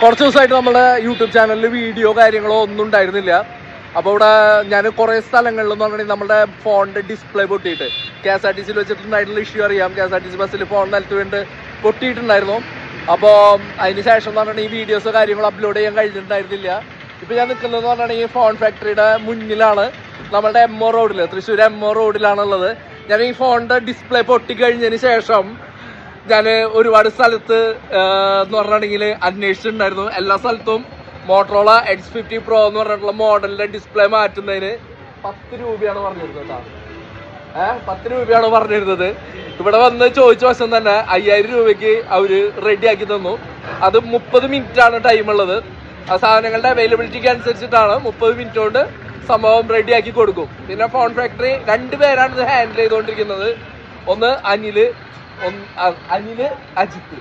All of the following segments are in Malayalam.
കുറച്ച് ദിവസമായിട്ട് നമ്മുടെ യൂട്യൂബ് ചാനലിൽ വീഡിയോ കാര്യങ്ങളോ ഒന്നും ഉണ്ടായിരുന്നില്ല. അപ്പോൾ ഇവിടെ ഞാൻ കുറേ സ്ഥലങ്ങളിൽ എന്ന് പറഞ്ഞാൽ നമ്മുടെ ഫോണിന്റെ ഡിസ്പ്ലേ പൊട്ടിയിട്ട്. കെ എസ് ആർ ടി സിയിൽ വെച്ചിട്ടുണ്ടായിട്ടുള്ള ഇഷ്യൂ അറിയാം. K S R T C ബസ്സിൽ ഫോൺ നിലത്ത് വേണ്ടി പൊട്ടിയിട്ടുണ്ടായിരുന്നു. അപ്പോൾ അതിന് ശേഷം എന്ന് പറഞ്ഞാൽ ഈ വീഡിയോസോ കാര്യങ്ങളോ അപ്ലോഡ് ചെയ്യാൻ കഴിഞ്ഞിട്ടുണ്ടായിരുന്നില്ല. ഇപ്പോൾ ഞാൻ നിൽക്കുന്നതെന്ന് ഈ ഫോൺ ഫാക്ടറിയുടെ മുന്നിലാണ് നമ്മുടെ എം ഒ റോഡിൽ തൃശ്ശൂർ എം ഒ റോഡിലാണുള്ളത് ഞാൻ ഈ ഫോണിന്റെ ഡിസ്പ്ലേ പൊട്ടിക്കഴിഞ്ഞതിന് ശേഷം ഞാൻ ഒരുപാട് സ്ഥലത്ത് എന്ന് പറഞ്ഞിട്ടുണ്ടെങ്കിൽ അന്വേഷിച്ചിട്ടുണ്ടായിരുന്നു. എല്ലാ സ്ഥലത്തും മോട്ടറോള എക്സ് ഫിഫ്റ്റി പ്രോ എന്ന് പറഞ്ഞിട്ടുള്ള മോഡലിന്റെ ഡിസ്പ്ലേ മാറ്റുന്നതിന് പത്ത് രൂപയാണ് പറഞ്ഞിരുന്നത് കേട്ടോ. പത്ത് രൂപയാണ് പറഞ്ഞിരുന്നത്. ഇവിടെ വന്ന് ചോദിച്ച വശം തന്നെ അയ്യായിരം രൂപയ്ക്ക് അവർ റെഡിയാക്കി തന്നു. അത് മുപ്പത് മിനിറ്റ് ആണ് ടൈം ഉള്ളത്. ആ സാധനങ്ങളുടെ അവൈലബിലിറ്റിക്ക് അനുസരിച്ചിട്ടാണ് മുപ്പത് മിനിറ്റ് കൊണ്ട് സംഭവം റെഡിയാക്കി കൊടുക്കും. പിന്നെ ഫോൺ ഫാക്ടറി രണ്ടുപേരാണ് ഇത് ഹാൻഡിൽ ചെയ്തുകൊണ്ടിരിക്കുന്നത്. ഒന്ന് അനിൽ അനിൽ അജിത്ത്.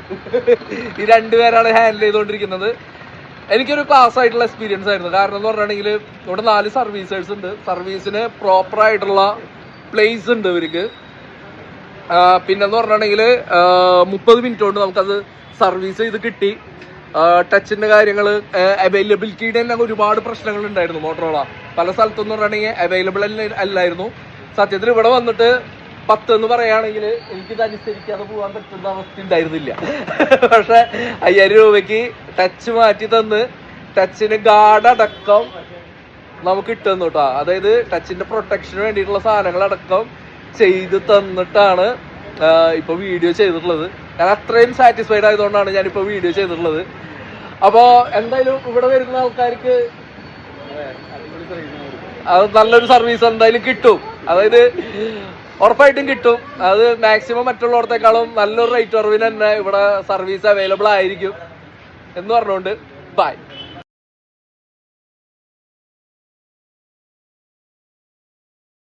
ഈ രണ്ടുപേരാണ് ഹാൻഡിൽ ചെയ്തുകൊണ്ടിരിക്കുന്നത്. എനിക്കൊരു ക്ലാസ് ആയിട്ടുള്ള എക്സ്പീരിയൻസ് ആയിരുന്നു. കാരണം എന്ന് പറഞ്ഞിട്ടുണ്ടെങ്കിൽ ഇവിടെ നാല് സർവീസേഴ്സ് ഉണ്ട്. സർവീസിന് പ്രോപ്പർ ആയിട്ടുള്ള പ്ലേസ് ഉണ്ട് ഇവർക്ക്. പിന്നെന്ന് പറഞ്ഞിട്ടുണ്ടെങ്കിൽ മുപ്പത് മിനിറ്റ് കൊണ്ട് നമുക്കത് സർവീസ് ചെയ്ത് കിട്ടി. ടച്ചിന്റെ കാര്യങ്ങൾ അവൈലബിലിറ്റിയുടെ തന്നെ ഒരുപാട് പ്രശ്നങ്ങൾ ഉണ്ടായിരുന്നു മോട്ടറോള പല സ്ഥലത്തുനിന്ന് പറഞ്ഞിട്ടുണ്ടെങ്കിൽ അവൈലബിൾ അല്ലായിരുന്നു. സത്യത്തിൽ ഇവിടെ വന്നിട്ട് പത്ത് എന്ന് പറയുകയാണെങ്കിൽ എനിക്കിത് അനുസരിക്കാതെ പോകാൻ പറ്റുന്ന അവസ്ഥ ഉണ്ടായിരുന്നില്ല. പക്ഷെ അയ്യായിരം രൂപയ്ക്ക് ടച്ച് മാറ്റി തന്ന് ടച്ചിന് ഗാർഡ് അടക്കം നമുക്ക് ഇട്ടുതന്നു കേട്ടോ അതായത് ടച്ചിന്റെ പ്രൊട്ടക്ഷന് വേണ്ടിയിട്ടുള്ള സാധനങ്ങളടക്കം ചെയ്ത് തന്നിട്ടാണ് ഇപ്പൊ വീഡിയോ ചെയ്തിട്ടുള്ളത്. ഞാൻ അത്രയും സാറ്റിസ്ഫൈഡ് ആയതുകൊണ്ടാണ് ഞാൻ ഇപ്പൊ വീഡിയോ ചെയ്തിട്ടുള്ളത്. അപ്പോ എന്തായാലും ഇവിടെ വരുന്ന ആൾക്കാർക്ക് അത് നല്ലൊരു സർവീസ് എന്തായാലും കിട്ടും. അതായത് ഉറപ്പായിട്ടും കിട്ടും. അത് മാക്സിമം മറ്റുള്ളവർത്തേക്കാളും നല്ലൊരു റേറ്റ് കുറവിന് തന്നെ ഇവിടെ സർവീസ് അവൈലബിൾ ആയിരിക്കും എന്ന് പറഞ്ഞുകൊണ്ട് ബൈ